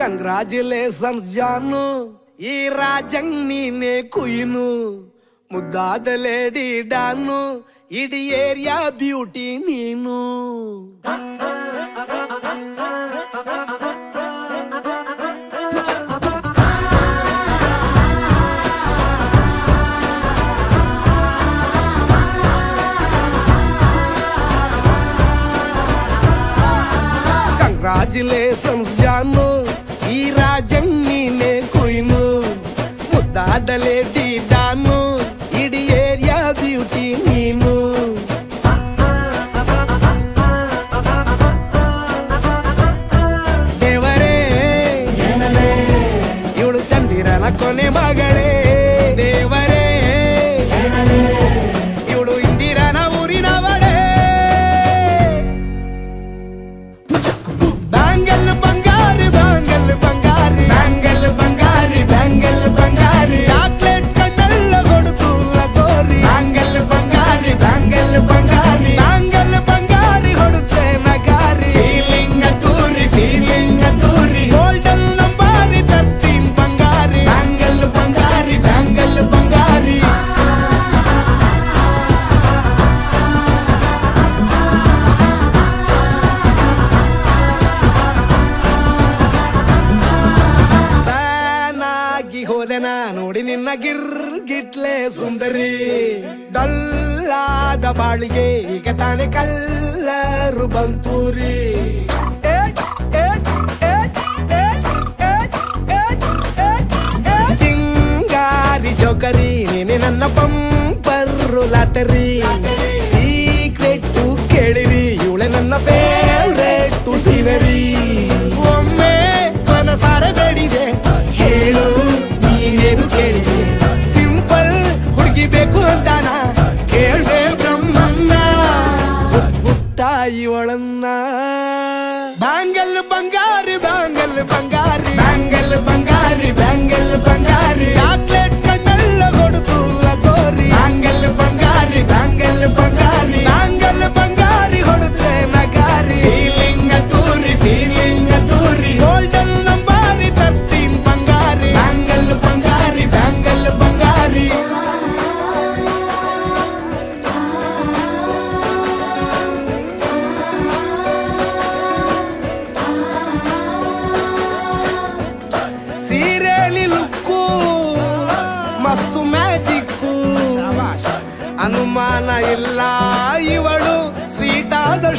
Congratulations Janu. ఈ రాజ్యం నేనే కుయిను. ముద్దాదలేడి డాను. ఇడి ఏరియా బ్యూటీ నేను. కంగ్రాచులేషన్స్ జాను. ఈ రాజ్యం నేనే కుయిను ముద్దాడలేటి దాను ఇడి ఏరియా బ్యూటీ నేను. దేవరే ఇవుడు చందిరన కొనే ನೋಡಿ ನಿನ್ನ ಗಿರ್ಗಿಟ್ಲೆ ಸುಂದರಿ. ಡಲ್ಲಾದ ಬಾಳಿಗೆ ಈಗ ತಾನೆ ಕಲ್ಲರು ಬಂತೂರಿ. ಚಿಂಗಾರಿ ಜೋಕರಿ, ನೀನೆ ನನ್ನ ಪಂಪರ್ರು ಲಾಟರಿ. ಸೀಕ್ರೆಟ್ ಕೇಳಿರಿ, ಇವಳೆ ನನ್ನ ಫೇವ್ರೆಟ್ ಸೀನರಿ. ಇವಳನ್ನ ಬ್ಯಾಂಗಲ್ ಬಂಗಾರಿ ಬ್ಯಾಂಗಲ್ ಬಂಗಾರಿ. ಬ್ಯಾಂಗಲ್ ಬಂಗಾರಿ ಬ್ಯಾಂಗಲ್ ಬಂಗಾರಿ. ಚಾಕ್ಲೇಟ್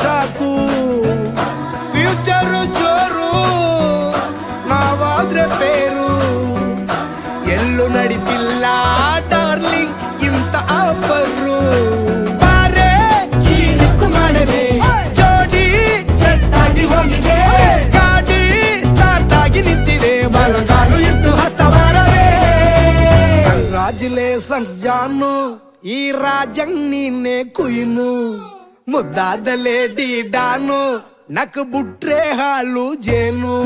ಶಾಕು ಫ್ಯೂಚರ್ ಜೋರು, ನಾವಾದ್ರೆ ಬೇರು. ಎಲ್ಲೂ ನಡೀತಿಲ್ಲ ಡಾರ್ಲಿಂಗ್ ಇಂತ ಆಫರು ಜಾನು, ಈ ರಾಜಂಗ್ ನೀನೆ ಕುಯ್ನು. ಮುದ್ದಾದ ಲೇಡಿ ಡಾನು ನಕ್ ಬುಟ್ರೆ ಹಾಲು ಜೇನು